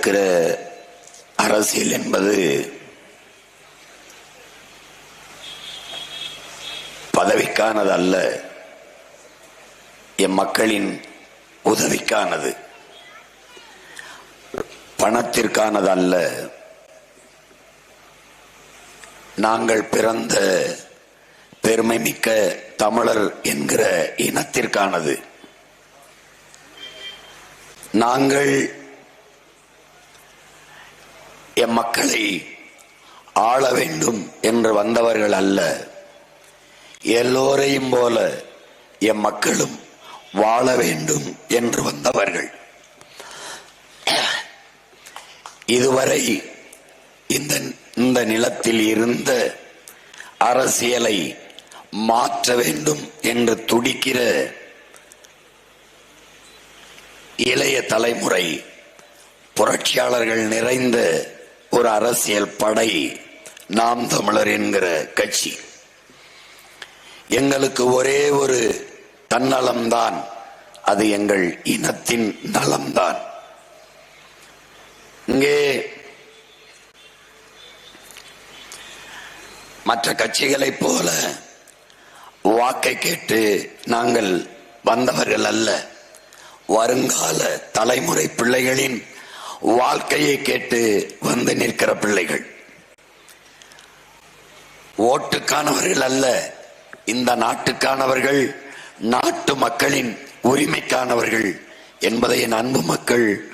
இருக்கிற அரசியல் என்பது பதவிக்கானது அல்ல எம் மக்களின் உதவிக்கானது. பணத்திற்கானது அல்ல நாங்கள் பிறந்த பெருமை மிக்க தமிழர் என்கிற இனத்திற்கானது. நாங்கள் எம் மக்களை ஆள வேண்டும் என்று வந்தவர்கள் அல்ல. எல்லோரையும் போல எம் மக்களும் வாழ வேண்டும் என்று வந்தவர்கள். இதுவரை இந்த இந்த நிலத்தில் இருந்த அரசியலை மாற்ற வேண்டும் என்று துடிக்கிற இளைய தலைமுறை புரட்சியாளர்கள் நிறைந்த ஒரு அரசியல் படை. நாம் தமிழர் என்கிற கட்சி. எங்களுக்கு ஒரே ஒரு தன்னலம்தான். அது எங்கள் இனத்தின் நலம்தான். இங்கே மற்ற கட்சிகளைப் போல வாக்கை கேட்டு நாங்கள் வந்தவர்கள் அல்ல. வருங்கால தலைமுறை பிள்ளைகளின் வாழ்க்கையை கேட்டு வந்து நிற்கிற பிள்ளைகள். ஓட்டுக்கானவர்கள் அல்ல இந்த நாட்டுக்கானவர்கள் நாட்டு மக்களின் உரிமைக்கானவர்கள் என்பதை என் அன்பு மக்கள்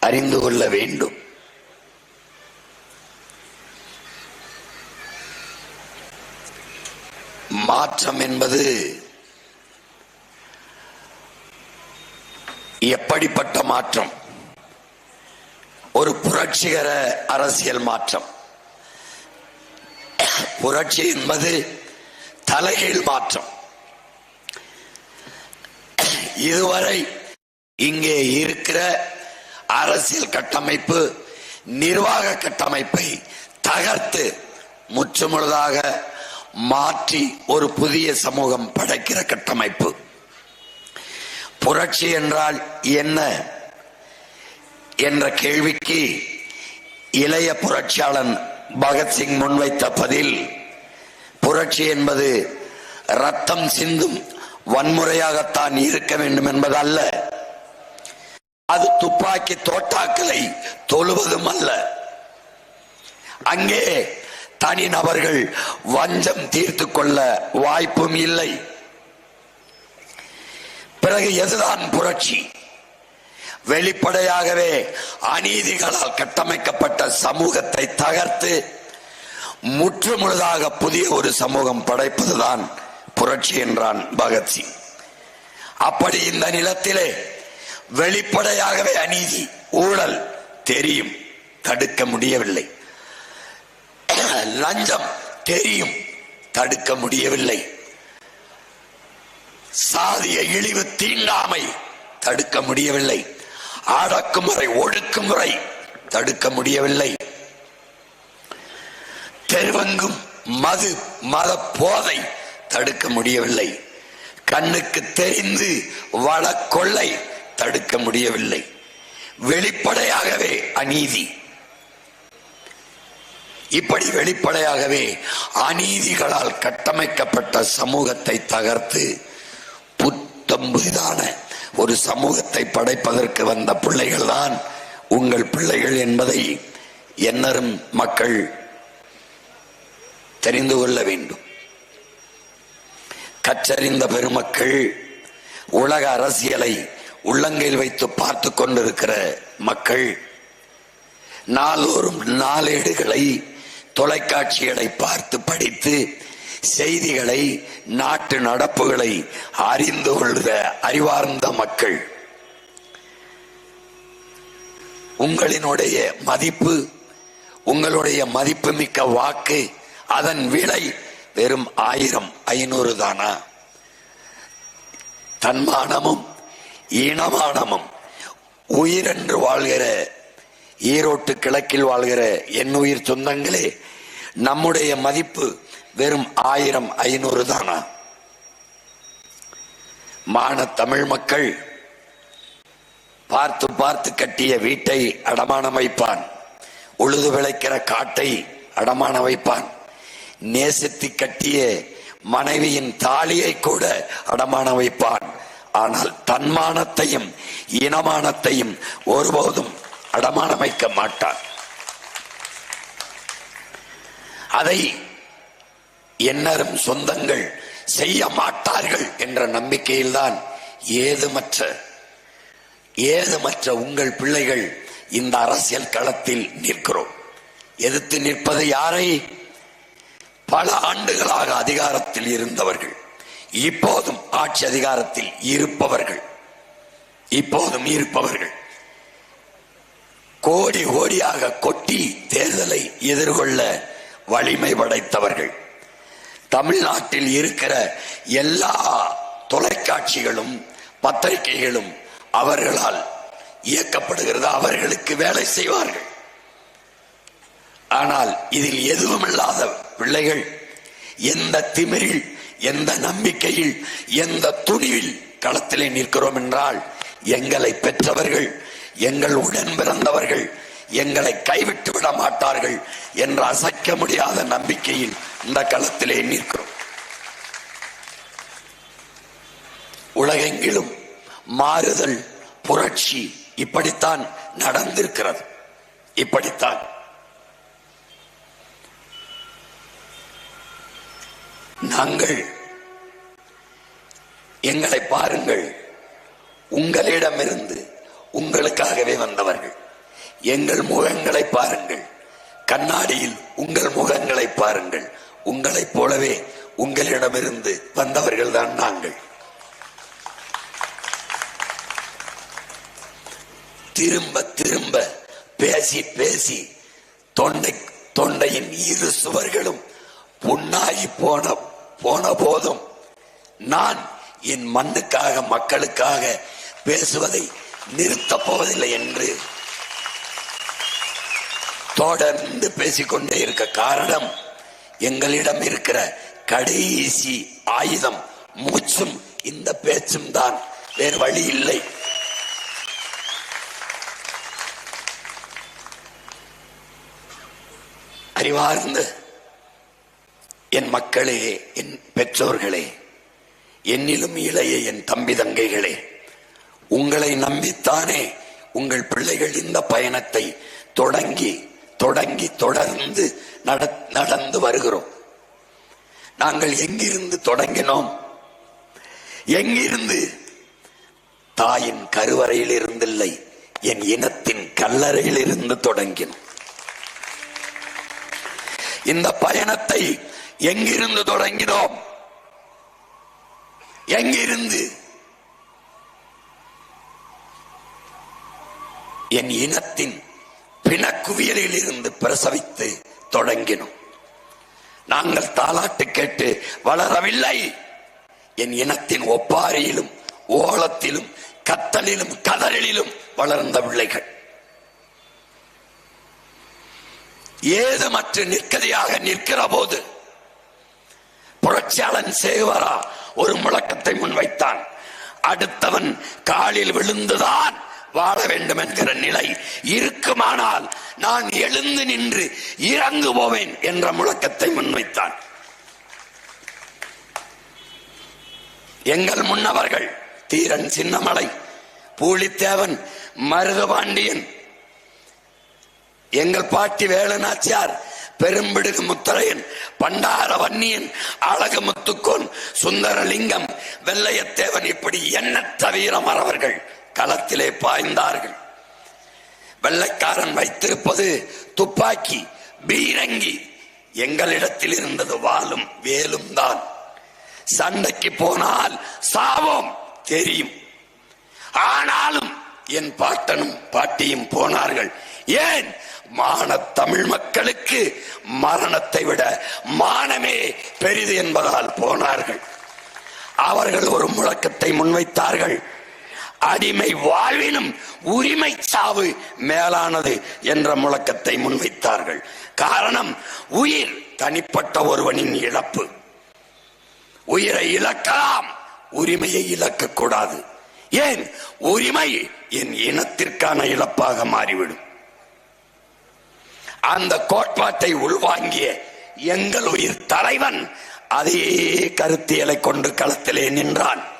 அறிந்து கொள்ள வேண்டும். மாற்றம் என்பது எப்படிப்பட்ட மாற்றம்? ஒரு புரட்சிகர அரசியல் மாற்றம். புரட்சி என்பது தலைகீழ் மாற்றம். இதுவரை இங்கே இருக்கிற அரசியல் கட்டமைப்பு நிர்வாக கட்டமைப்பை தகர்த்து முற்றுமுழுதாக மாற்றி ஒரு புதிய சமூகம் படைக்கிற கட்டமைப்பு. புரட்சி என்றால் என்ன? என்ற கேள்விக்கு இளைய புரட்சியாளன் பகத்சிங் முன்வைத்த பதில் புரட்சி என்பது ரத்தம் சிந்தும் வன்முறையாகத்தான் இருக்க வேண்டும் என்பது அல்ல அது துப்பாக்கி தோட்டாக்களை தொழுவதும் அல்ல. அங்கே தனி நபர்கள் வஞ்சம் தீர்த்து கொள்ள வாய்ப்பும் இல்லை. பிறகு எதுதான் புரட்சி? வெளிப்படையாகவே அநீதிகளால் கட்டமைக்கப்பட்ட சமூகத்தை தகர்த்து முற்றுமுழுதாக புதிய ஒரு சமூகம் படைப்பதுதான் புரட்சி என்றான் பகத்சிங் அப்படி இந்த நிலத்திலே வெளிப்படையாகவே அநீதி ஊழல் தெரியும் தடுக்க முடியவில்லை. லஞ்சம் தெரியும் தடுக்க முடியவில்லை. சாதிய இழிவு தீண்டாமை தடுக்க முடியவில்லை. அடக்குமுறை ஒடுக்குமுறை தடுக்க முடியவில்லை. தெருவெங்கும் மது மத போதை தடுக்க முடியவில்லை. கண்ணுக்கு தெரிந்து வளக்கொள்ளை தடுக்க முடியவில்லை. வெளிப்படையாகவே அநீதி. இப்படி வெளிப்படையாகவே அநீதிகளால் கட்டமைக்கப்பட்ட சமூகத்தை தகர்த்து புத்தம்புதான ஒரு சமூகத்தை படைப்பதற்கு வந்த பிள்ளைகள் தான் உங்கள் பிள்ளைகள் என்பதை என்னரும் மக்கள் தெரிந்து கொள்ள வேண்டும். கற்றறிந்த பெருமக்கள் உலக அரசியலை உள்ளங்கையில் வைத்து பார்த்து கொண்டிருக்கிற மக்கள் நாளோறும் நாளேடுகளை தொலைக்காட்சிகளை பார்த்து படித்து செய்திகளை நாட்டு நடப்புகளை அறிந்து கொள்ளுத அறிவார்ந்த மக்கள். உங்களினுடைய மதிப்பு உங்களுடைய மதிப்புமிக்க வாக்கு அதன் விலை வெறும் ஆயிரம் ஐநூறு தானா? தன்மானமும் இனமானமும் உயிரென்று வாழ்கிற ஈரோட்டு கிழக்கில் வாழ்கிற என் உயிர் சொந்தங்களே நம்முடைய மதிப்பு வெறும் ஆயிரம் ஐநூறு தானா? மான தமிழ் மக்கள் பார்த்து பார்த்து கட்டிய வீட்டை அடமானம் வைப்பான் உழுது விளைக்கிற காட்டை அடமானம் வைப்பான் நேசித்து கட்டிய மனைவியின் தாலியை கூட அடமானம் வைப்பான் ஆனால் தன்மானத்தையும் இனமானத்தையும் ஒருபோதும் அடமானம் வைக்க மாட்டான். அதை எண்ணரும் சொந்தங்கள் செய்ய மாட்டார்கள் என்ற நம்பிக்கையில்தான் ஏதுமற்ற ஏதுமற்ற உங்கள் பிள்ளைகள் இந்த அரசியல் களத்தில் நிற்கிறோம். எதிர்த்து நிற்பது யாரை? பல ஆண்டுகளாக அதிகாரத்தில் இருந்தவர்கள். இப்போதும் ஆட்சி அதிகாரத்தில் இருப்பவர்கள். இப்போதும் இருப்பவர்கள். கோடி கோடியாக கொட்டி தேர்தலை எதிர்கொள்ள வலிமை படைத்தவர்கள். தமிழ்நாட்டில் இருக்கிற எல்லா தொலைக்காட்சிகளும் பத்திரிகைகளும் அவர்களால் இயக்கப்படுகிறது அவர்களுக்கு வேலை செய்வார்கள். ஆனால் இதில் எதுவும் இல்லாத பிள்ளைகள் எந்த திமிரில் எந்த நம்பிக்கையில் எந்த துணிவில் களத்திலே நிற்கிறோம் என்றால் எங்களை பெற்றவர்கள் எங்கள் உடன் பிறந்தவர்கள் எங்களை கைவிட்டு விட மாட்டார்கள் என்ற அசைக்க முடியாத நம்பிக்கையில் இந்த களத்திலே நிற்கிறோம். உலகெங்கிலும் மாறுதல் புரட்சி இப்படித்தான் நடந்திருக்கிறது. இப்படித்தான். நாங்கள் எங்களை பாருங்கள். உங்களிடமிருந்து உங்களுக்காகவே வந்தவர்கள். எங்கள் முகங்களை பாருங்கள். கண்ணாடியில் உங்கள் முகங்களை பாருங்கள். உங்களைப் போலவே உங்களிடமிருந்து வந்தவர்கள் தான் நாங்கள். திரும்ப திரும்ப பேசி பேசி தொண்டை தொண்டையின் இரு சுவர்களும் புண்ணாகி போன போன போதும் நான் என் மண்ணுக்காக மக்களுக்காக பேசுவதை நிறுத்தப் போவதில்லை என்று தொடர்ந்து பேசிக்கொண்டே இருக்க காரணம் எங்களிடம் இருக்கிற கடைசி ஆயுதம் மூச்சும் இந்த பேச்சும் தான். வேறு வழி இல்லை. அறிவார்ந்து என் மக்களே என் பெற்றோர்களே என்னிலும் இளைய என் தம்பி தங்கைகளே உங்களை நம்பித்தானே உங்கள் பிள்ளைகள் இந்த பயணத்தை தொடங்கி தொடங்கி தொடர்ந்து நட- நடந்து வருகிறோம். நாங்கள் எங்கிருந்து தொடங்கினோம்? எங்கிருந்து? தாயின் கருவறையில் இருந்தில்லை என் இனத்தின் கல்லறையில் இருந்து தொடங்கினோம். இந்த பயணத்தை எங்கிருந்து தொடங்கினோம்? எங்கிருந்து? என் இனத்தின் பிணக்குவியலில் இருந்து பிரசவித்து தொடங்கினோம். நாங்கள் தாலாட்டு கேட்டு வளரவில்லை. என் இனத்தின் ஒப்பாரியிலும் ஓலத்திலும் கத்தலிலும் கதறலிலும் வளர்ந்த பிள்ளைகள். ஏதுமற்று நிற்கதியாக நிற்கிற போது புரட்சியாளன் சேவரா ஒரு முழக்கத்தை முன்வைத்தான். அடுத்தவன் காலில் விழுந்துதான். வாழ வேண்டும் என்கிற நிலை இருக்குமானால் நான் எழுந்து நின்று இறங்கு போவேன் என்ற முழக்கத்தை முன்வைத்தான். எங்கள் முன்னவர்கள் தீரன் சின்னமலை பூலித்தேவன் மருதபாண்டியன் எங்கள் பாட்டி வேலுநாச்சியார் பெரும்பிடுகு முத்தரையன் பண்டார வன்னியன் அழகு முத்துக்கோன் சுந்தரலிங்கம் வெள்ளையத்தேவன் இப்படி எண்ணற்ற வீரமறவர்கள். களத்திலே பாய்ந்தார்கள். வெள்ளைக்காரன் வைத்திருப்பது துப்பாக்கி பீரங்கி. எங்களிடத்தில் இருந்தது வாழும் வேலும் தான். சண்டைக்கு போனால் சாவோம் தெரியும். ஆனாலும் என் பாட்டனும் பாட்டியும் போனார்கள். ஏன்? மான தமிழ் மக்களுக்கு மரணத்தை விட மானமே பெரிது என்பதால் போனார்கள். அவர்கள் ஒரு முழக்கத்தை முன்வைத்தார்கள். அடிமை வாழ்வினும் உரிமை சாவு மேலானது என்ற முழக்கத்தை முன்வைத்தார்கள். காரணம் உயிர் தனிப்பட்ட ஒருவனின் இழப்பு. உயிரை இழக்கலாம் உரிமையை இழக்கக்கூடாது ஏன்? உரிமை என் இனத்திற்கான இழப்பாக மாறிவிடும். அந்த கோட்பாட்டை உள்வாங்கிய எங்கள் உயிர் தலைவன் அதே கருத்தியலை கொண்டு களத்திலே நின்றான்.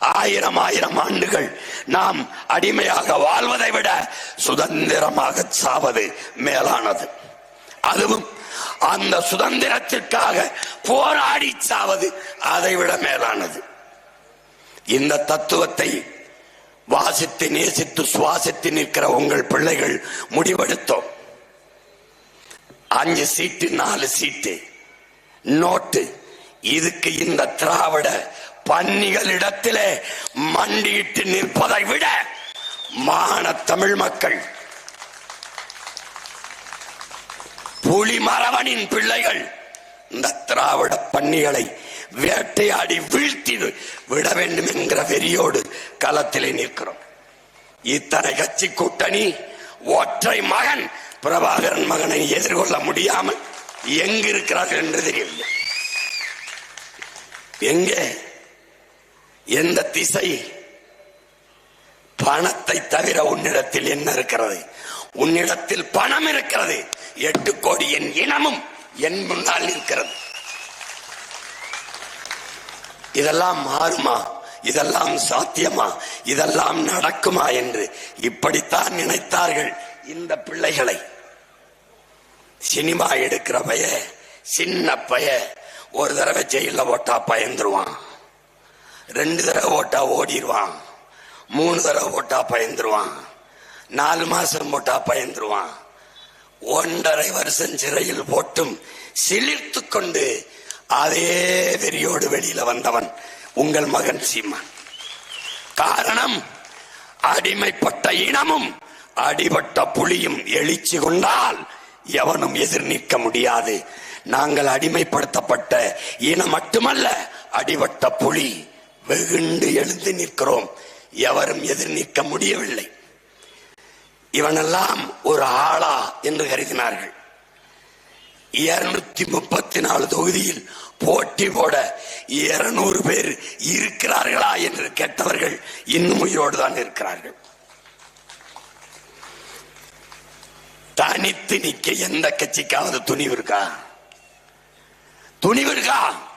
ஆயிரம் ஆயிரம் ஆண்டுகள் நாம் அடிமையாக வாழ்வதை விட சுதந்திரமாக சாவது மேலானது. அதுவும் அந்த சுதந்திரத்திற்காக போராடி சாவது அதை விட மேலானது. இந்த தத்துவத்தை வாசித்து நேசித்து சுவாசித்து நிற்கிற உங்கள் பிள்ளைகள் முடிவெடுத்தோம். அஞ்சு சீட்டு நாலு சீட்டு. நோட்டு. இதுக்கு இந்த திராவிட பன்னிகளிடத்திலே மண்டியிட்டு நிற்பதை விட மான தமிழ் மக்கள் புலிமரவனின் பிள்ளைகள் இந்த திராவிட பன்னிகளை வேட்டையாடி வீழ்த்தி விட வேண்டும் என்கிற வெறியோடு களத்திலே நிற்கிறோம். இத்தனை கட்சி கூட்டணி ஒற்றை மகன் பிரபாகரன் மகனை எதிர்கொள்ள முடியாமல் எங்கிருக்கிறார்கள் என்று தெரியவில்லை. எங்கே? எந்த திசை? பணத்தை தவிர உன்னிடத்தில் என்ன இருக்கிறது? உன்னிடத்தில் பணம் இருக்கிறது. எட்டு கோடி என் இனமும் என் முன்னால் இருக்கிறது இதெல்லாம் மாறுமா? இதெல்லாம் சாத்தியமா? இதெல்லாம் நடக்குமா என்று இப்படித்தான் நினைத்தார்கள் இந்த பிள்ளைகளை. சினிமா எடுக்கிற பைய சின்ன பைய ஒரு தடவை ஜெயில ஓட்டா பயந்துருவான். ரெண்டு தடவை ஓட்டா ஓடிடுவான். மூணு தடவை ஓட்டா பயந்துருவான். நாலு மாசம் போட்டா பயந்துருவான். ஒன்றரை வருஷம் சிறையில் போட்டும் சிலிர்த்து கொண்டு அதே வெறியோடு வெளியில வந்தவன் உங்கள் மகன் சீமான். காரணம் அடிமைப்பட்ட இனமும் அடிபட்ட புலியும் எழுச்சி கொண்டால் எவனும் எதிர் நிற்க முடியாது. நாங்கள் அடிமைப்படுத்தப்பட்ட இனம் மட்டுமல்ல அடிபட்ட புலி வெகுண்டு எழுந்து நிற்கிறோம். எவரும் எதிர் நிற்க முடியவில்லை. இவனெல்லாம் ஒரு ஆளா என்று கருதினார்கள். இருநூத்தி முப்பத்தி நாலு தொகுதியில் போட்டி போட இருநூறு பேர் இருக்கிறார்களா என்று கேட்டவர்கள் இன்னும் உயிரோடு தான் இருக்கிறார்கள். தனித்து நிக்க எந்த கட்சிக்காவது துணிவு இருக்கா? துணிவு இருக்கா?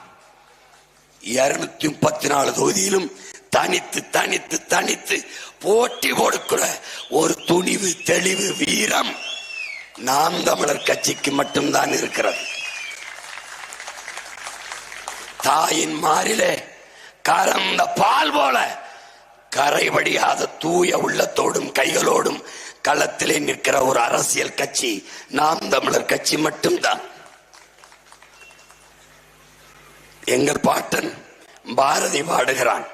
இருநூத்தி முப்பத்தி நாலு தொகுதியிலும் தனித்து தனித்து தனித்து போட்டி போடுக்கிற ஒரு துணிவு தெளிவு வீரம் நாம் தமிழர் கட்சிக்கு மட்டும்தான் இருக்கிறது. தாயின் மாறிலே கறந்த பால் போல கரைபடியாத தூய உள்ளத்தோடும் கைகளோடும் களத்திலே நிற்கிற ஒரு அரசியல் கட்சி நாம் தமிழர் கட்சி மட்டும்தான். எங்கள் பாட்டன் பாரதி பாடுகிறான்.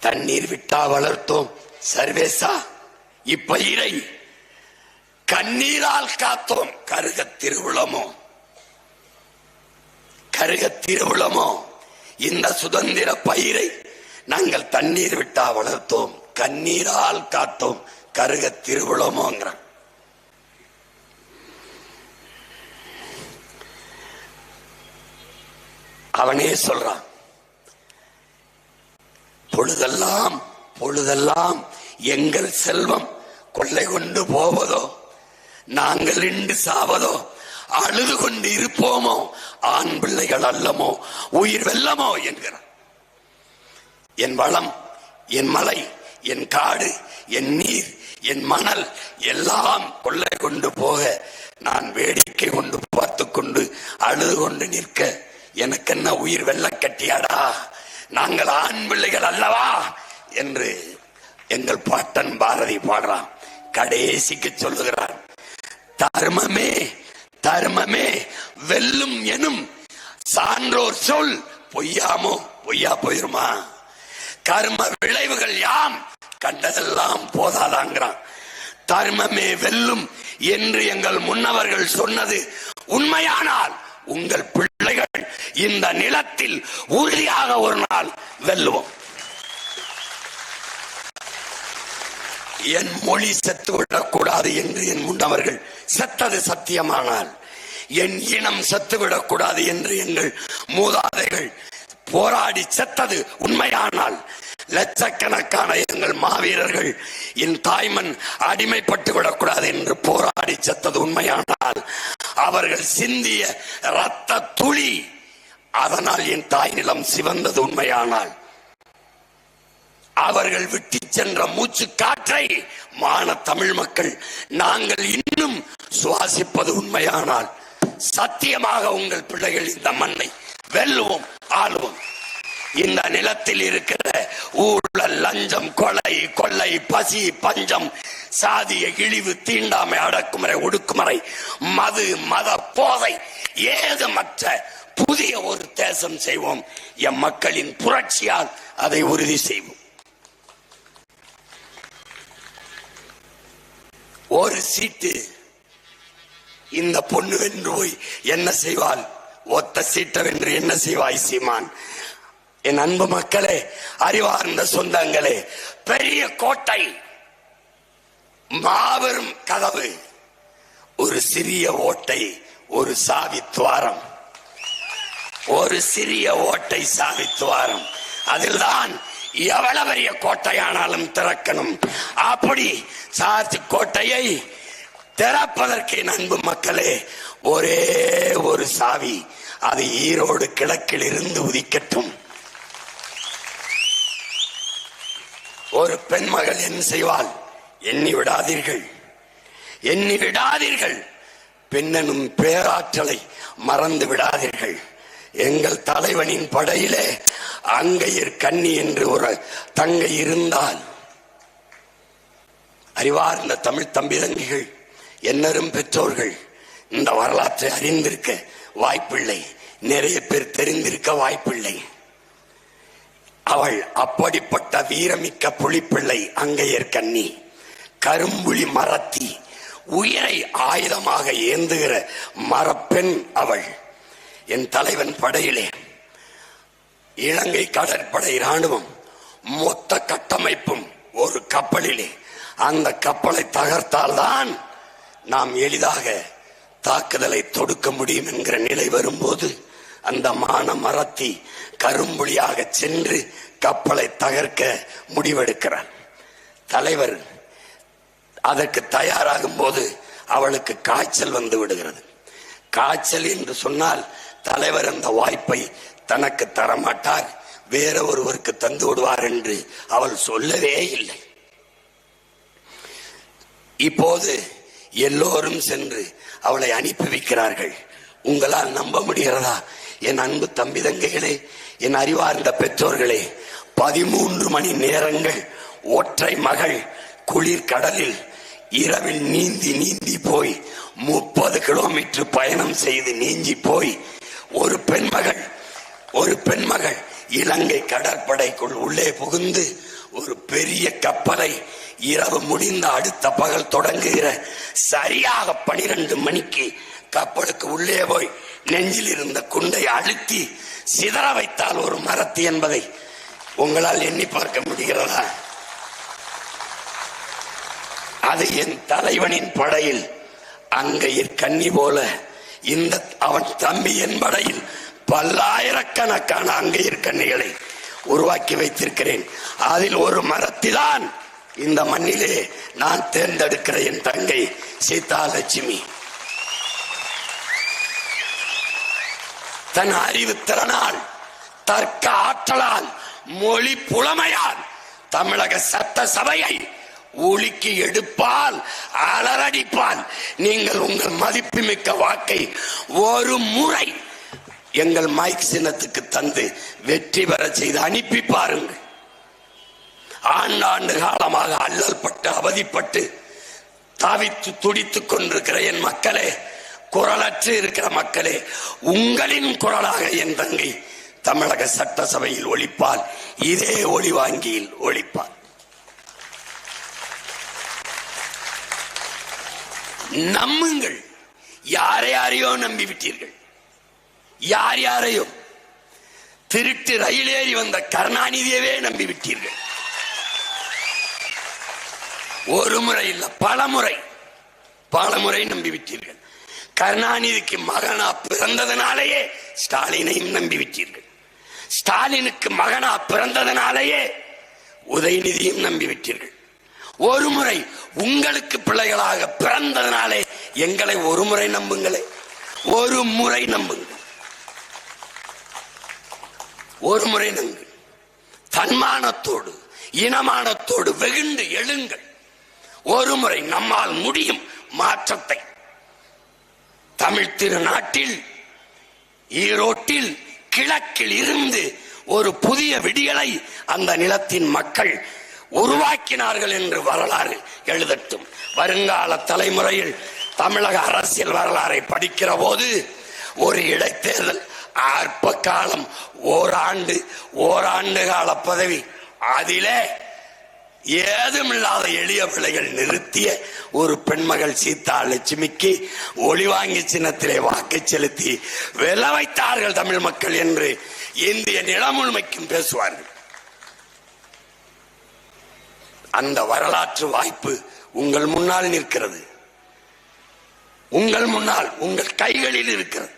தண்ணீர் விட்டா வளர்த்தோம் சர்வேசா இப்பயிரை கண்ணீரால் காத்தோம் கருக திருவிழமோ கருக திருவிழமோ இந்த சுதந்திர பயிரை நாங்கள் தண்ணீர் விட்டா வளர்த்தோம் கண்ணீரால் காத்தோம் கருக திருவிழமோங்கிறான் அவனே சொல்றான். பொழுதெல்லாம் பொழுதெல்லாம் எங்கள் செல்வம் கொள்ளை கொண்டு போவதோ நாங்கள் இன்று சாவதோ அழுது கொண்டு இருப்போமோ ஆண் பிள்ளைகள் அல்லமோ உயிர் வெல்லமோ என்கிறார் என் வளம் என் மலை என் காடு என் நீர் என் மணல் எல்லாம் கொள்ளை கொண்டு போக நான் வேடிக்கை கொண்டு பார்த்து கொண்டு அழுது கொண்டு நிற்க எனக்கு என்ன உயிர் வெள்ள கட்டியாடா நாங்கள் ஆண் பிள்ளைகள் அல்லவா? என்று எங்கள் பாட்டன் பாரதி பாடுறான். கடைசிக்கு சொல்லுகிறான். தர்மமே தர்மமே வெல்லும் எனும் சான்றோர் சொல் பொய்யாமோ பொய்யா போயிருமா? கர்ம விளைவுகள் யாம்? கண்டதெல்லாம் போதாதாங்கிறான். தர்மமே வெல்லும் என்று எங்கள் முன்னவர்கள் சொன்னது உண்மையானால் உங்கள் பிள்ளைகள் இந்த நிலத்தில் உறுதியாக ஒரு நாள் வெல்லுவோம். என் மொழி செத்து விடக்கூடாது என்று என் முன்னவர்கள் செத்தது சத்தியமானால் என் இனம் செத்துவிடக் கூடாது என்று எங்கள் மூதாதைகள் போராடி செத்தது உண்மையானால் லட்சக்கணக்கான எங்கள் மாவீரர்கள். என் தாய்மன் அடிமைப்பட்டு விடக்கூடாது என்று போராடி செத்தது உண்மையானால் அவர்கள் சிந்திய ரத்த துளி அதனால் என் தாய் நிலம் சிவந்தது உண்மையானால். அவர்கள் விட்டு சென்ற மூச்சு காற்றை மான தமிழ் மக்கள் நாங்கள் இன்னும் சுவாசிப்பது உண்மையானால் சத்தியமாக உங்கள் பிள்ளைகள் இந்த மண்ணை வெல்லுவோம் ஆளுவோம். இந்த நிலத்தில் இருக்கிற ஊழல் லஞ்சம் கொலை கொள்ளை பசி பஞ்சம் சாதிய இழிவு தீண்டாமை அடக்குமுறை ஒடுக்குமுறை மது மத போதை ஏதுமற்ற புதிய ஒரு தேசம் செய்வோம். எம் மக்களின் புரட்சியால் அதை உறுதி செய்வோம். ஒரு சீட்டு இந்த பொண்ணு வென்று போய் என்ன செய்வாள்? ஒத்த சீட்டை வென்று என்ன செய்வாய் சீமான்? என் அன்பு மக்களே அறிவார்ந்த சொந்தங்களே பெரிய கோட்டை மாபெரும் கதவு ஒரு சிறிய ஓட்டை ஒரு சாவி துவாரம் ஒரு சிறிய ஓட்டை சாவி துவாரம் அதில்தான் எவ்வளவு பெரிய கோட்டையானாலும் திறக்கணும். அப்படி சார்ஜ் கோட்டையை திறப்பதற்கு என் அன்பு மக்களே ஒரே ஒரு சாவி அது ஈரோடு கிழக்கில் இருந்து உதிக்கட்டும். ஒரு பெண் மகள் என்ன செய்வாள்? எண்ணி விடாதீர்கள். எண்ணி விடாதீர்கள். பெண்ணனும் பேராற்றலை மறந்து விடாதீர்கள். எங்கள் தலைவனின் படையிலே அங்கையர் கண்ணி என்று ஒரு தங்கை இருந்தால் அறிவார்ந்த தமிழ் தம்பிதங்கிகள் என்னரும் பெற்றோர்கள் இந்த வரலாற்றை அறிந்திருக்க வாய்ப்பில்லை. நிறைய பேர் தெரிந்திருக்க வாய்ப்பில்லை. அவள் அப்படிப்பட்ட வீரமிக்க புலிப்பிள்ளை அங்கையர் கன்னி கரும்புலி மரத்தி உயிரை ஆயுதமாக ஏந்துகிற மரப்பெண் அவள். என் தலைவன் படையிலே இலங்கை கடற்படை ராணுவம் மொத்த கட்டமைப்பும் ஒரு கப்பலிலே. அந்த கப்பலை தகர்த்தால்தான் நாம் எளிதாக தாக்குதலை தொடுக்க முடியும் என்கிற நிலை வரும்போது அந்த மான மரத்தி கரும்புலியாக சென்று கப்பலை தகர்க்க முடிவெடுக்கிறார் தலைவர் அதற்கு தயாராகும் போது அவளுக்கு காய்ச்சல் வந்து விடுகிறது. காய்ச்சல் என்று சொன்னால் தலைவர் அந்த வாய்ப்பை தனக்கு தரமாட்டார் வேற ஒருவருக்கு தந்து விடுவார் என்று அவள் சொல்லவே இல்லை. இப்போது எல்லோரும் சென்று அவளை அனுப்பி வைக்கிறார்கள். உங்களால் நம்ப முடிகிறதா? என் அன்பு தம்பி தங்கைகளே என் அறிவார்ந்த பெற்றோர்களே பதிமூன்று மணி நேரங்கள் ஒற்றை மகள் குளிர் கடலில் இரவில் நீந்தி நீந்தி போய் முப்பது கிலோமீட்டர் பயணம் செய்து நீஞ்சி போய் ஒரு பெண்மகள் ஒரு பெண்மகள் இலங்கை கடற்படைக்குள் உள்ளே புகுந்து ஒரு பெரிய கப்பலை இரவு முடிந்த அடுத்த பகல் தொடங்குகிற சரியாக பனிரெண்டு மணிக்கு கப்பலுக்கு உள்ளே போய் நெஞ்சில் இருந்த குண்டை அழுத்தி சிதற வைத்தால் ஒரு மரத்து என்பதை உங்களால் எண்ணி பார்க்க முடிகிறதா? அது என் தலைவனின் படையில் அங்கையில் கன்னி போல இந்த அவன் தம்பி என் படையில் பல்லாயிரக்கணக்கான அங்கையர் கன்னிகளை உருவாக்கி வைத்திருக்கிறேன். அதில் ஒரு மரத்தில்தான் இந்த மண்ணிலே நான் தேர்ந்தெடுக்கிற என் தங்கை சீதாலட்சுமி. தன் அறிவு திறனால் தர்க்க ஆற்றலால் மொழி புலமையால் தமிழக சட்ட சபையை உலுக்கி எடுப்பால் அலறடிப்பால் நீங்கள் உங்கள் மதிப்புமிக்க வாக்கை ஒரு முறை எங்கள் மைக் சின்னத்துக்கு தந்து வெற்றி பெற செய்து அனுப்பி பாருங்கள். ஆண்டாண்டு காலமாக அல்லல் பட்டு அவதிப்பட்டு தாவித்து துடித்துக் கொண்டிருக்கிற என் மக்களே குரலற்று இருக்கிற மக்களே உங்களின் குரலாக என் தங்கை தமிழக சட்டசபையில் ஒழிப்பால் இதே ஒளி வாங்கியில் ஒழிப்பால் நம்முங்கள் யாரை யாரையோ நம்பி விட்டீர்கள்? யார் யாரையோ? திருட்டு ரயில் ஏறி வந்த கருணாநிதியவே நம்பி விட்டீர்கள். ஒரு முறை இல்ல பல முறை பல முறை நம்பி விட்டீர்கள். கருணாநிதிக்கு மகனா பிறந்ததனாலேயே ஸ்டாலினையும் நம்பிவிட்டீர்கள். ஸ்டாலினுக்கு மகனா பிறந்ததனாலேயே உதயநிதியும் நம்பி விட்டீர்கள் ஒரு முறை உங்களுக்கு பிள்ளைகளாக பிறந்ததனாலே எங்களை ஒரு முறை நம்புங்களே. ஒரு முறை நம்புங்கள். ஒரு முறை நம்புங்கள். தன்மானத்தோடு இனமானத்தோடு வெகுண்டு எழுங்கள். ஒரு முறை நம்மால் முடியும் மாற்றத்தை தமிழ் திருநாட்டில் ஈரோட்டில் கிழக்கில் இருந்து ஒரு புதிய விடியலை அந்த நிலத்தின் மக்கள் உருவாக்கினார்கள் என்று வரலாறு எழுதட்டும். வருங்கால தலைமுறையில் தமிழக அரசியல் வரலாறை படிக்கிற போது ஒரு இடைத்தேர்தல் அற்ப காலம் ஓராண்டு ஓராண்டு கால பதவி. அதிலே ஏதுமில்லாத எளிய பிள்ளைகள் நிறுத்திய ஒரு பெண்மகள் சீதா லட்சுமிக்கு ஒளிவாங்கி சின்னத்திலே வாக்கு செலுத்தி வில வைத்தார்கள் தமிழ் மக்கள் என்று இந்திய நிலமுழுமைக்கும் பேசுவார்கள். அந்த வரலாற்று வாய்ப்பு உங்கள் முன்னால் நிற்கிறது. உங்கள் முன்னால் உங்கள் கைகளில் இருக்கிறது.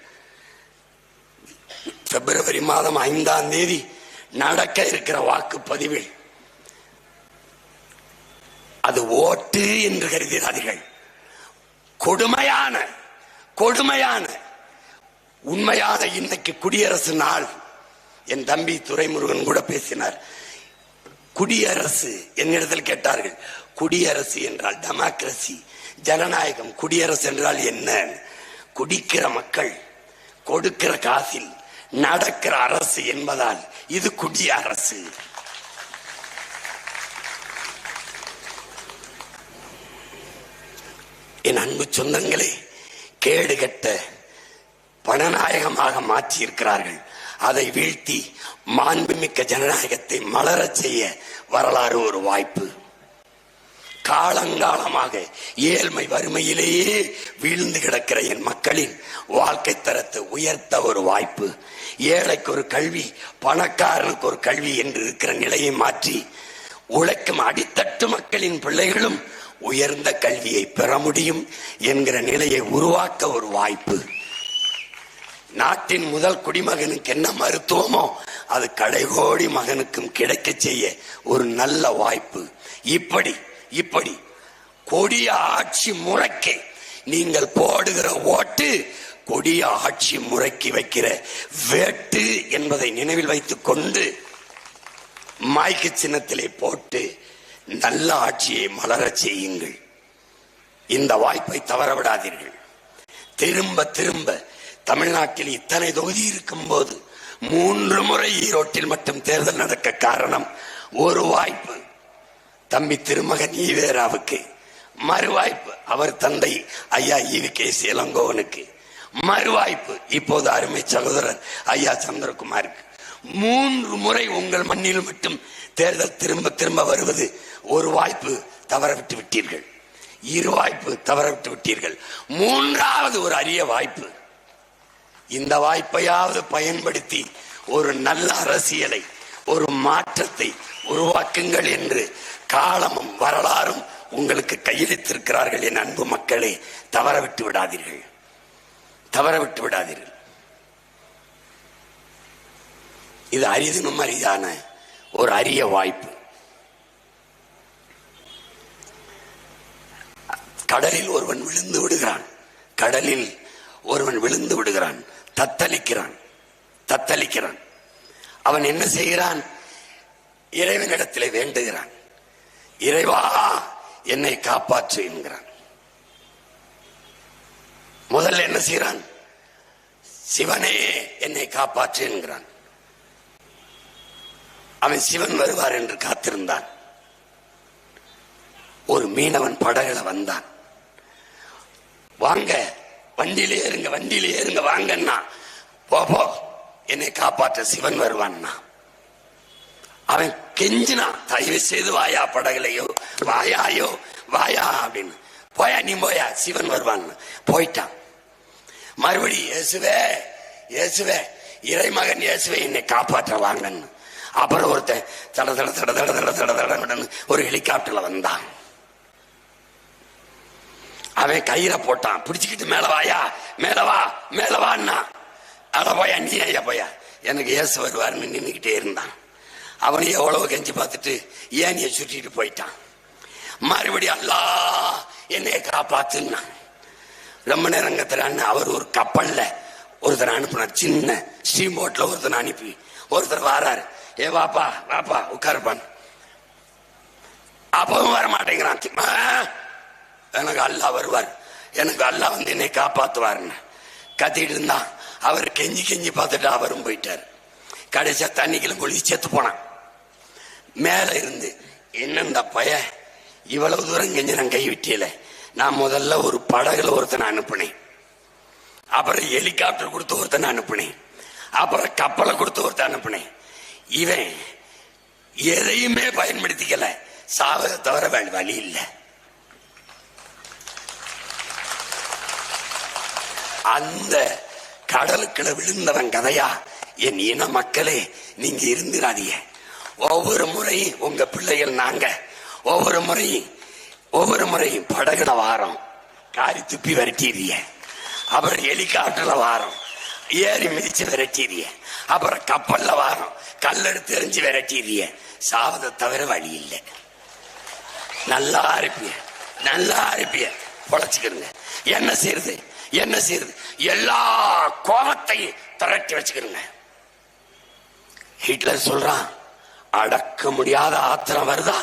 பிப்ரவரி மாதம் ஐந்தாம் தேதி நடக்க இருக்கிற வாக்குப்பதிவில் அது ஓட்டு என்று கருதினார்கள் கொடுமையான கொடுமையான உண்மையான இன்னைக்கு குடியரசு நாள் என் தம்பி துரைமுருகன் கூட பேசினார். குடியரசு என்னிடத்தில் கேட்டார்கள் குடியரசு என்றால் டெமோக்ரசி ஜனநாயகம் குடியரசு என்றால் என்ன? குடிக்கிற மக்கள் கொடுக்கிற காசில் நடக்கிற அரசு என்பதால் இது குடியரசு. என் அன்பு சொந்தங்களே கேடுகட்ட பணநாயகமாக மாற்றி இருக்கிறார்கள் அதை வீழ்த்தி மாண்புமிக்க ஜனநாயகத்தை மலரச் செய்ய வரலாறு ஒரு வாய்ப்பு. காலங்காலமாக ஏழ்மை வறுமையிலேயே வீழ்ந்து கிடக்கிற என் மக்களின் வாழ்க்கை தரத்தை உயர்த்த ஒரு வாய்ப்பு. ஏழைக்கு ஒரு கல்வி பணக்காரனுக்கு ஒரு கல்வி என்று இருக்கிற நிலையை மாற்றி உழைக்கும் அடித்தட்டு மக்களின் பிள்ளைகளும் உயர்ந்த கல்வியை பெற முடியும் என்கிற நிலையை உருவாக்க ஒரு வாய்ப்பு. நாட்டின் முதல் குடிமகனுக்கு என்ன மருத்துவமோ அது கடைகோடி மகனுக்கும் கிடைக்க செய்ய ஒரு நல்ல வாய்ப்பு. இப்படி இப்படி. கொடிய ஆட்சி முறைக்கு நீங்கள் போடுகிற ஓட்டு கொடிய ஆட்சி முறைக்கு வைக்கிற வேட்டு என்பதை நினைவில் வைத்துக் கொண்டு மாய்க்கு சின்னத்திலே போட்டு நல்ல ஆட்சியை மலரச் செய்யுங்கள். இந்த வாய்ப்பை தவற விடாதீர்கள். திரும்ப திரும்ப தமிழ்நாட்டில் இத்தனை தொகுதி இருக்கும் போது மூன்று முறை ஈரோட்டில் மட்டும் தேர்தல் நடக்க காரணம் ஒரு வாய்ப்பு. தம்பி திருமகன் ஈவேராவுக்கு மறுவாய்ப்பு அவர் தந்தை ஐயா ஈவி கே இளங்கோவனுக்கு மறுவாய்ப்பு இப்போது அருமை சகோதரர் ஐயா சந்திரகுமாருக்கு. மூன்று முறை உங்கள் மண்ணில் மட்டும் தேர்தல் திரும்ப திரும்ப வருவது ஒரு வாய்ப்பு தவற விட்டு விட்டீர்கள். இரு வாய்ப்பு தவற விட்டு விட்டீர்கள். மூன்றாவது ஒரு அரிய வாய்ப்பு. இந்த வாய்ப்பையாவது பயன்படுத்தி ஒரு நல்ல அரசியலை ஒரு மாற்றத்தை உருவாக்குங்கள் என்று காலமும் வரலாறும் உங்களுக்கு கையளித்திருக்கிறார்கள் என் அன்பு மக்களே. தவற விட்டு விடாதீர்கள். தவற விட்டு விடாதீர்கள். இது அரிதினும் அரிதான ஒரு அரிய வாய்ப்பு. கடலில் ஒருவன் விழுந்து விடுகிறான். கடலில் ஒருவன் விழுந்து விடுகிறான். தத்தளிக்கிறான். தத்தளிக்கிறான். அவன் என்ன செய்கிறான்? இறைவனிடத்திலே வேண்டுகிறான். இறைவா என்னை காப்பாற்று என்கிறான். முதல்ல என்ன செய்கிறான்? சிவனே என்னை காப்பாற்று என்கிறான். அவன் சிவன் வருவார் என்று காத்திருந்தான். ஒரு மீனவன் படகுல வந்தான். வாங்க வண்டியில ஏறுங்க வண்டியில ஏறுங்க வாங்கன்னா போபோ என்னை காப்பாற்ற சிவன் வருவான்னா. அவன் கெஞ்சினா தயவு செய்து வாயா படகுலையோ வாயாயோ வாயா அப்படின்னு. போயா நீ போயா சிவன் வருவான் போயிட்டான். மறுபடி இயேசுவே இயேசுவே இறைமகன் இயேசுவே என்னை காப்பாற்ற வாங்கன்னு. அப்புறம் ஒருத்தன் தட தட தட தட தட தட தடன்னு ஒரு ஹெலிகாப்டர்ல வந்தான். அவன் கயிறை போட்டான். பிடிச்சுக்கிட்டு மேல வாயா. மேல வா மேல வான்னா. அட போயா நீ ஐயா போயா. எனக்கு இயேசு வருவாருன்னு நின்றுக்கிட்டே இருந்தான். அவனை எவ்வளவு கெஞ்சி பார்த்துட்டு ஏனிய சுற்றிட்டு போயிட்டான். மறுபடியும் அல்லா என்னைய காப்பாத்துன்னா ரொம்ப நேரங்கத்துல அவர் ஒரு கப்பல்ல ஒருத்தர் அனுப்புனார். சின்ன ஸ்டீம் போட்ல ஒருத்தர் அனுப்பி. ஒருத்தர் வாராரு. ஏ வாப்பா வாப்பா உட்காருப்பான் அப்பவும் வர மாட்டேங்கிறான் எனக்கு அல்லா வருவார். எனக்கு அல்லா வந்து என்னை காப்பாத்துவாருன்னு கத்திட்டு இருந்தான் அவர் கெஞ்சி கெஞ்சி பார்த்துட்டு அவரும் போயிட்டார். கடைசியா தண்ணிக்குள்ள குளிச்சு செத்து போனான். மேல இருந்து என்னந்த பய? பைய இவ்வளவு தூரம் கெஞ்சி நான் கைவிட்டியல நான் முதல்ல ஒரு படகுல ஒருத்தனை அனுப்புனேன். அப்புறம் ஹெலிகாப்டர் கொடுத்து ஒருத்தனை அனுப்புனேன். அப்புறம் கப்பலை கொடுத்து ஒருத்தன் அனுப்புனேன். இவன் எதையுமே பயன்படுத்திக்கல. சாவதை தவிர வழி இல்லை. அந்த கடலுக்குள்ள விழுந்தவன் கதையா? என் இன மக்களே நீங்க இருந்துடாதீங்க ஒவ்வொரு முறையும் உங்க பிள்ளைகள் நாங்க. ஒவ்வொரு முறையும் ஒவ்வொரு முறையும் படகுல வாரம். காரி துப்பி விரட்டிடுறிய அப்புறம் ஹெலிகாப்டர்ல வாரம். ஏறி மிதிச்சு விரட்டிடுறிய அப்புறம் கப்பல்ல வாரம். கல்லெடுத்து எறிஞ்சு விரட்டிடுறிய சாவதை தவிர வழி இல்லை. நல்லா இருப்பிய. நல்லா இருப்பிய. பொழைச்சுக்கிருங்க என்ன செய்யறது என்ன செய்யுது எல்லா கோபத்தையும் திரட்டி வச்சுக்கிருங்க. ஹிட்லர் சொல்றான் அடக்க முடியாத ஆத்திரம் வருதா?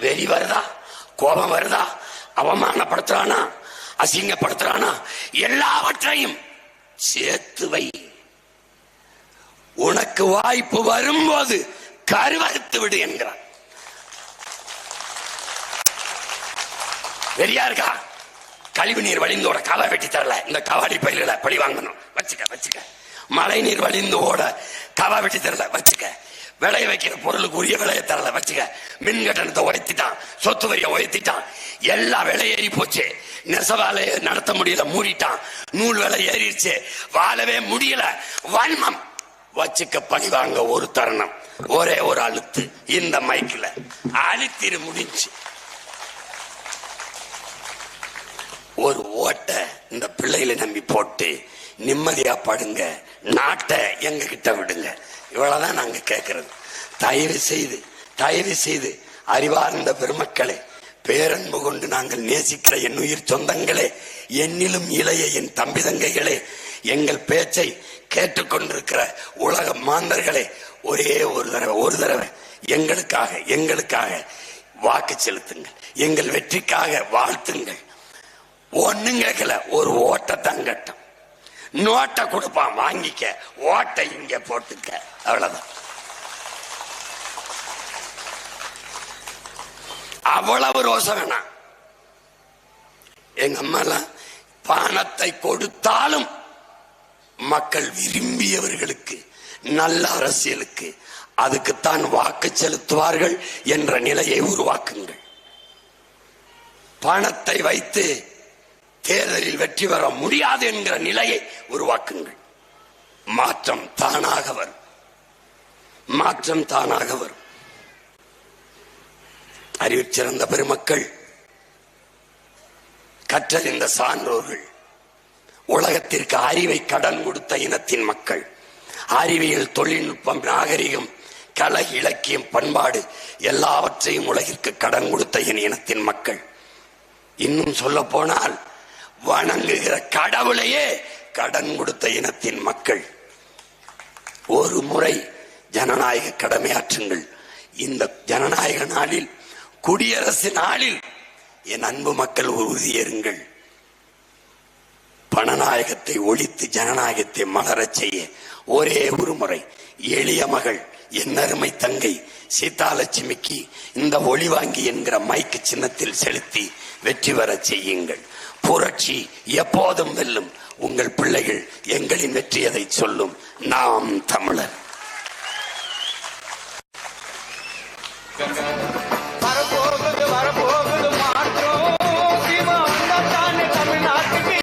வெறி வருதா? கோபம் வருதா? அவமானப்படுத்துறானா? அசிங்கப்படுத்துறானா? எல்லாவற்றையும் சேர்த்து வை. உனக்கு வாய்ப்பு வரும்போது கருவறுத்து விடு என்கிறான். வெறியா இருக்கா? கழிவு நீர் வழிந்து ஓட கவா வெட்டி தரல. இந்த கவாடி பயிர்களை பழி வாங்கணும். வச்சுக்க வச்சுக்க. மழை நீர் வழிந்து ஓட கவா வெட்டி தரல. வச்சுக்க. விளைய வைக்கிற பொருளுக்கு உரிய விலையை தரல. வச்சுக்க. மின் கட்டணத்தை உயர்த்திட்டான். சொத்து வரியை உயர்த்திட்டான். எல்லா விலை ஏறி போச்சு. நெசவாலை நடத்த முடியல. மூடிட்டான். நூல் விலை ஏறிடுச்சு. வாழவே முடியல. வன்மம். வச்சுக்க பழி வாங்க ஒரு தருணம். ஒரே ஒரு அழுத்து. இந்த மைக்கில் அழுத்திரு முடிஞ்சு. ஒரு ஓட்டை இந்த பிள்ளைகளை நம்பி போட்டு நிம்மதியா படுங்க நாட்டை எங்க கிட்ட விடுங்க. இவ்வளவுதான் நாங்க கேட்கறது தயவு செய்து தயவு செய்து அறிவார்ந்த பெருமக்களே பேரன்பு கொண்டு நாங்கள் நேசிக்கிற என் உயிர் சொந்தங்களே என்னிலும் இளைய என் தம்பி தங்கைகளே எங்கள் பேச்சை கேட்டுக்கொண்டிருக்கிற உலக மாந்தர்களே ஒரே ஒரு தடவை ஒரு தடவை எங்களுக்காக எங்களுக்காக வாக்கு செலுத்துங்கள். எங்கள் வெற்றிக்காக வாழ்த்துங்கள். ஒண்ணும் கேட்கல. ஒரு ஓட்டை தான் கட்டும். நோட்டை கொடுப்பான் வாங்கிக்க. ஓட்டை இங்க போட்டுக்க. அவ்வளவுதான். அவ்வளவு ரோசம் வேணாம் எங்க அம்மாலாம் பணத்தை கொடுத்தாலும் மக்கள் விரும்பியவர்களுக்கு நல்ல அரசியலுக்கு அதுக்குத்தான் வாக்கு செலுத்துவார்கள் என்ற நிலையை உருவாக்குங்கள். பணத்தை வைத்து தேர்தலில் வெற்றி பெற முடியாது என்கிற நிலையை உருவாக்குங்கள். மாற்றம் தானாக வரும். மாற்றம் தானாக வரும். அறிவு சிறந்த பெருமக்கள் கற்றறிந்த சான்றோர்கள் உலகத்திற்கு அறிவை கடன் கொடுத்த இனத்தின் மக்கள் அறிவியல் தொழில்நுட்பம் நாகரிகம் கலை இலக்கியம் பண்பாடு எல்லாவற்றையும் உலகிற்கு கடன் கொடுத்த என் இனத்தின் மக்கள். இன்னும் சொல்ல போனால் வணங்குகிற கடவுளையே கடன் கொடுத்த இனத்தின் மக்கள். ஒரு முறை ஜனநாயக கடமையாற்றுங்கள். இந்த ஜனநாயக நாளில் குடியரசு நாளில் என் அன்பு மக்கள் உறுதியேறுங்கள் பணநாயகத்தை ஒழித்து ஜனநாயகத்தை மலரச் செய்ய ஒரே ஒரு முறை எளிய மகள் என் அருமை தங்கை சீதாலட்சுமிக்கு இந்த ஒளிவாங்கி என்கிற மைக்கு சின்னத்தில் செலுத்தி வெற்றி பெறச் செய்யுங்கள். புரட்சி எப்போதும் வெல்லும். உங்கள் பிள்ளைகள் எங்களின் வெற்றியதை சொல்லும். நாம் தமிழர்.